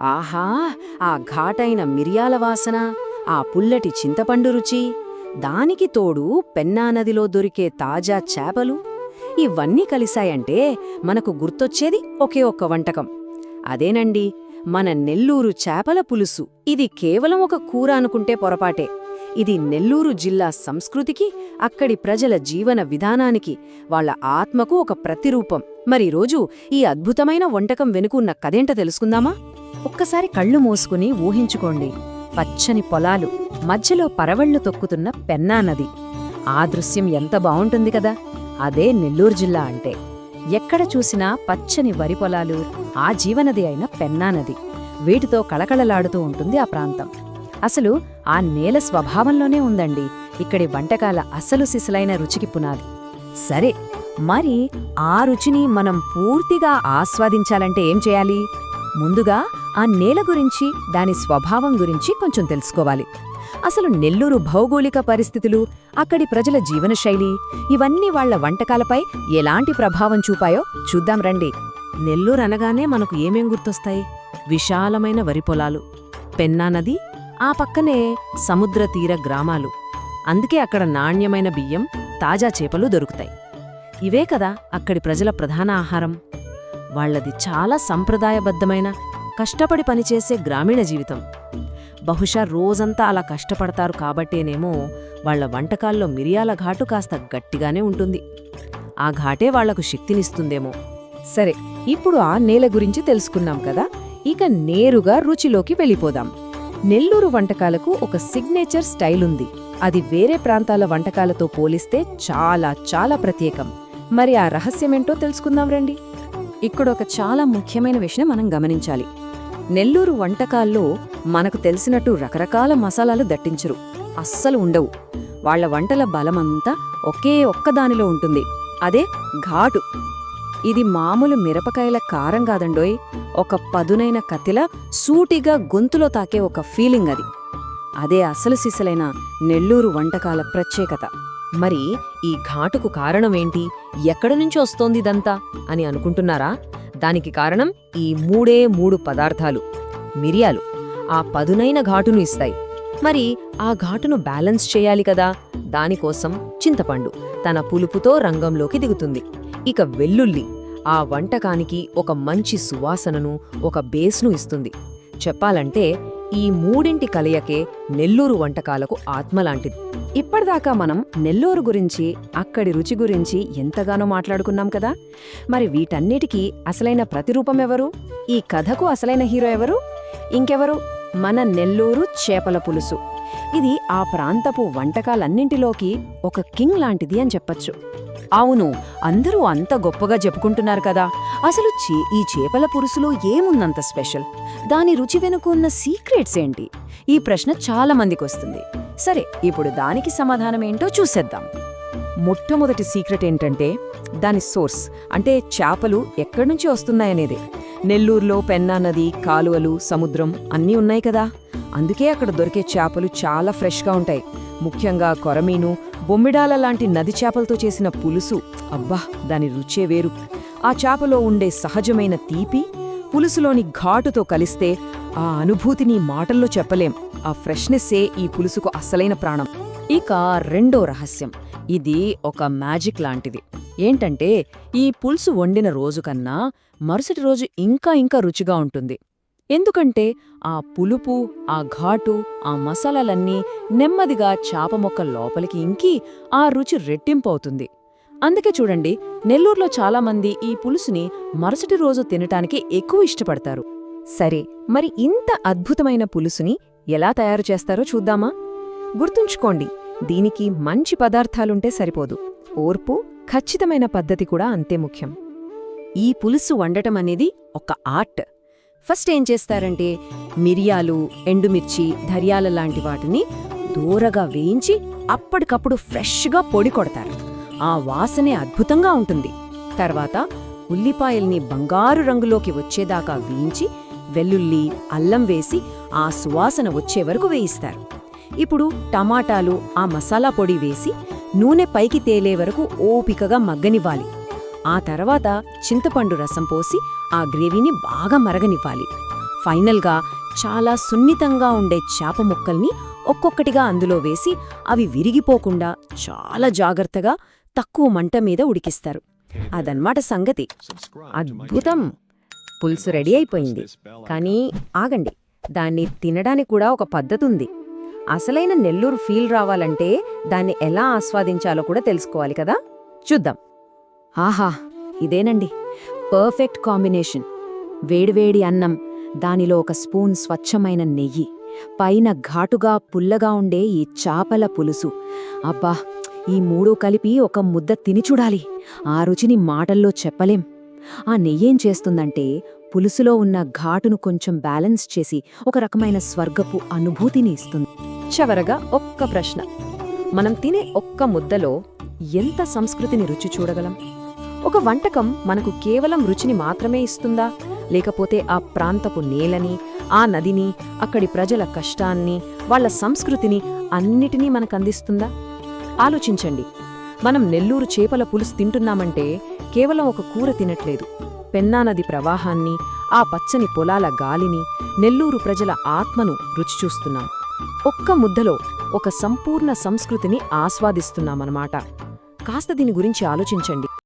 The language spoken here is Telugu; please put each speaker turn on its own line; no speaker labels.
ఆహా ఆ ఘాటైన మిరియాల వాసన ఆ పుల్లటి చింతపండు రుచి దానికి తోడు పెన్నానదిలో దొరికే తాజా చేపలు ఇవన్నీ కలిశాయంటే మనకు గుర్తొచ్చేది ఒకే ఒక్క వంటకం. అదేనండి మన నెల్లూరు చేపల పులుసు. ఇది కేవలం ఒక కూర అనుకుంటే పొరపాటే. ఇది నెల్లూరు జిల్లా సంస్కృతికి అక్కడి ప్రజల జీవన విధానానికి వాళ్ళ ఆత్మకు ఒక ప్రతిరూపం. మరి రోజు ఈ అద్భుతమైన వంటకం వెనుకున్న కథేంట తెలుసుకుందామా? ఒక్కసారి కళ్ళు మూసుకుని ఊహించుకోండి. పచ్చని పొలాలు మధ్యలో పరవళ్ళు తొక్కుతున్న పెన్నా నది ఆ దృశ్యం ఎంత బావుంటుంది కదా! అదే నెల్లూరు జిల్లా అంటే. ఎక్కడ చూసినా పచ్చని వరి పొలాలు ఆ జీవనది అయిన పెన్నా నది వీటితో కళకళలాడుతూ ఉంటుంది ఆ ప్రాంతం. అసలు ఆ నేల స్వభావంలోనే ఉందండి. ఇక్కడి వంటకాల అసలు సిసలైన రుచికి పునాది. సరే మరి ఆ రుచిని మనం పూర్తిగా ఆస్వాదించాలంటే ఏం చేయాలి? ముందుగా ఆ నేల గురించి దాని స్వభావం గురించి కొంచెం తెలుసుకోవాలి. అసలు నెల్లూరు భౌగోళిక పరిస్థితులు అక్కడి ప్రజల జీవనశైలి ఇవన్నీ వాళ్ళ వంటకాలపై ఎలాంటి ప్రభావం చూపాయో చూద్దాం రండి. నెల్లూరు అనగానే మనకు ఏమేం గుర్తొస్తాయి? విశాలమైన వరి పొలాలు పెన్నా నది ఆ పక్కనే సముద్ర తీర గ్రామాలు. అందుకే అక్కడ నాణ్యమైన బియ్యం తాజా చేపలు దొరుకుతాయి. ఇవే కదా అక్కడి ప్రజల ప్రధాన ఆహారం. వాళ్ళది చాలా సంప్రదాయబద్ధమైన కష్టపడి పనిచేసే గ్రామీణ జీవితం. బహుశా రోజంతా అలా కష్టపడతారు కాబట్టేనేమో వాళ్ళ వంటకాల్లో మిరియాల ఘాటు కాస్త గట్టిగానే ఉంటుంది. ఆ ఘాటే వాళ్ళకు శక్తినిస్తుందేమో. సరే ఇప్పుడు ఆ నేల గురించి తెలుసుకున్నాం కదా? ఇక నేరుగా రుచిలోకి వెళ్ళిపోదాం. నెల్లూరు వంటకాలకు ఒక సిగ్నేచర్ స్టైల్ ఉంది. అది వేరే ప్రాంతాల వంటకాలతో పోలిస్తే చాలా చాలా ప్రత్యేకం. మరి ఆ రహస్యమేంటో తెలుసుకుందాం రండి. ఇక్కడొక చాలా ముఖ్యమైన విషయం మనం గమనించాలి. నెల్లూరు వంటకాల్లో మనకు తెలిసినట్టు రకరకాల మసాలాలు దట్టించరు. అస్సలు ఉండవు. వాళ్ళ వంటల బలమంతా ఒకే ఒక్కదానిలో ఉంటుంది. అదే ఘాటు. ఇది మామూలు మిరపకాయల కారం కాదండోయ్. ఒక పదునైన కత్తిల సూటిగా గొంతులో తాకే ఒక ఫీలింగ్ అది. అదే అసలు సిసలైన నెల్లూరు వంటకాల ప్రత్యేకత. మరి ఈ ఘాటుకు కారణమేంటి ఎక్కడి నుంచి వస్తోంది ఇదంతా? అని అనుకుంటున్నారా? దానికి కారణం ఈ మూడే మూడు పదార్థాలు మిరియాలు. ఆ పదునైన ఘాటును ఇస్తాయి. మరి ఆ ఘాటును బ్యాలెన్స్ చేయాలి కదా? దానికోసం చింతపండు తన పులుపుతో రంగంలోకి దిగుతుంది. ఇక వెల్లుల్లి. ఆ వంటకానికి ఒక మంచి సువాసనను ఒక బేస్ను ఇస్తుంది. చెప్పాలంటే ఈ మూడింటి కలయికే నెల్లూరు వంటకాలకు ఆత్మలాంటిది. ఇప్పటిదాకా మనం నెల్లూరు గురించి అక్కడి రుచి గురించి ఎంతగానో మాట్లాడుకున్నాం కదా? మరి వీటన్నిటికీ అసలైన ప్రతిరూపం ఎవరు? ఈ కథకు అసలైన హీరో ఎవరు? ఇంకెవరు? మన నెల్లూరు చేపల పులుసు. ఇది ఆ ప్రాంతపు వంటకాలన్నింటిలోకి ఒక కింగ్ లాంటిది అని చెప్పచ్చు. అవును అందరూ అంత గొప్పగా చెప్పుకుంటున్నారు కదా. అసలు చే- ఈ చేపల పులుసులో ఏముందంత స్పెషల్? దాని రుచి వెనుక ఉన్న సీక్రెట్స్ ఏంటి? ఈ ప్రశ్న చాలా మందికి వస్తుంది. సరే ఇప్పుడు దానికి సమాధానం ఏంటో చూసేద్దాం. మొట్టమొదటి సీక్రెట్ ఏంటంటే దాని సోర్స్ అంటే చేపలు ఎక్కడి నుంచి వస్తున్నాయనేది. నెల్లూరులో పెన్నా నది కాలువలు సముద్రం అన్నీ ఉన్నాయి కదా. అందుకే అక్కడ దొరికే చేపలు చాలా ఫ్రెష్గా ఉంటాయి. ముఖ్యంగా కొరమీను బొమ్మిడాల లాంటి నది చేపలతో చేసిన పులుసు. అబ్బా దాని రుచే వేరు. ఆ చేపలో ఉండే సహజమైన తీపి పులుసులోని ఘాటుతో కలిస్తే ఆ అనుభూతిని మాటల్లో చెప్పలేం. ఆ ఫ్రెష్నెస్సే ఈ పులుసుకు అసలైన ప్రాణం. ఇక రెండో రహస్యం. ఇది ఒక మ్యాజిక్ లాంటిది. ఏంటంటే ఈ పులుసు వండిన రోజు కన్నా మరుసటి రోజు ఇంకా ఇంకా రుచిగా ఉంటుంది. ఎందుకంటే ఆ పులుపు ఆ ఘాటు ఆ మసాలాలన్నీ నెమ్మదిగా చాప మొక్క లోపలికి ఇంకి ఆ రుచి రెట్టింపవుతుంది అందుకే చూడండి నెల్లూరులో చాలామంది ఈ పులుసుని మరుసటి రోజు తినటానికి ఎక్కువ ఇష్టపడతారు. సరే మరి ఇంత అద్భుతమైన పులుసుని ఎలా తయారు చేస్తారో చూద్దామా? గుర్తుంచుకోండి దీనికి మంచి పదార్థాలుంటే సరిపోదు. ఓర్పు ఖచ్చితమైన పద్ధతి కూడా అంతే ముఖ్యం. ఈ పులుసు వండటం అనేది ఒక ఆర్ట్. ఫస్ట్ ఏం చేస్తారంటే మిరియాలు ఎండుమిర్చి ధర్యాల లాంటి వాటిని దూరగా వేయించి అప్పటికప్పుడు ఫ్రెష్గా పొడి కొడతారు. ఆ వాసనే అద్భుతంగా ఉంటుంది. తర్వాత ఉల్లిపాయల్ని బంగారు రంగులోకి వచ్చేదాకా వేయించి వెల్లుల్లి అల్లం వేసి ఆ సువాసన వచ్చే వరకు వేయిస్తారు. ఇప్పుడు టమాటాలు ఆ మసాలా పొడి వేసి నూనె పైకి తేలే వరకు ఓపికగా మగ్గనివ్వాలి. ఆ తర్వాత చింతపండు రసం పోసి ఆ గ్రేవీని బాగా మరగనివ్వాలి. ఫైనల్గా చాలా సున్నితంగా ఉండే చేప ముక్కల్ని ఒక్కొక్కటిగా అందులో వేసి అవి విరిగిపోకుండా చాలా జాగ్రత్తగా తక్కువ మంట మీద ఉడికిస్తారు. అదన్మాట సంగతి. అద్భుతం! పులుసు రెడీ అయిపోయింది. కానీ ఆగండి. దాన్ని తినడానికి కూడా ఒక పద్ధతి ఉంది అసలైన నెల్లూరు ఫీల్ రావాలంటే దాన్ని ఎలా ఆస్వాదించాలో కూడా తెలుసుకోవాలి కదా? చూద్దాం. ఆహా ఇదేనండి. Perfect combination. వేడివేడి అన్నం దానిలో ఒక స్పూన్ స్వచ్ఛమైన నెయ్యి పైన ఘాటుగా పుల్లగా ఉండే ఈ చాపల పులుసు. అబ్బా ఈ మూడు కలిపి ఒక ముద్ద తిని చూడాలి. ఆ రుచిని మాటల్లో చెప్పలేం. ఆ నెయ్యేం చేస్తుందంటే పులుసులో ఉన్న ఘాటును కొంచెం బ్యాలెన్స్ చేసి ఒక రకమైన స్వర్గపు అనుభూతిని ఇస్తుంది. చివరగా ఒక్క ప్రశ్న. మనం తినే ఒక్క ముద్దలో ఎంత సంస్కృతిని రుచి చూడగలం? ఒక వంటకం మనకు కేవలం రుచిని మాత్రమే ఇస్తుందా? లేకపోతే ఆ ప్రాంతపు నేలని ఆ నదిని అక్కడి ప్రజల కష్టాన్ని వాళ్ళ సంస్కృతిని అన్నిటినీ మనకందిస్తుందా ఆలోచించండి. మనం నెల్లూరు చేపల పులుసు తింటున్నామంటే కేవలం ఒక కూర తినట్లేదు. పెన్నానది ప్రవాహాన్ని ఆ పచ్చని పొలాల గాలిని నెల్లూరు ప్రజల ఆత్మను రుచి చూస్తున్నాం. ఒక్క ముద్దలో ఒక సంపూర్ణ సంస్కృతిని ఆస్వాదిస్తున్నామన్నమాట. కాస్త దీని గురించి ఆలోచించండి.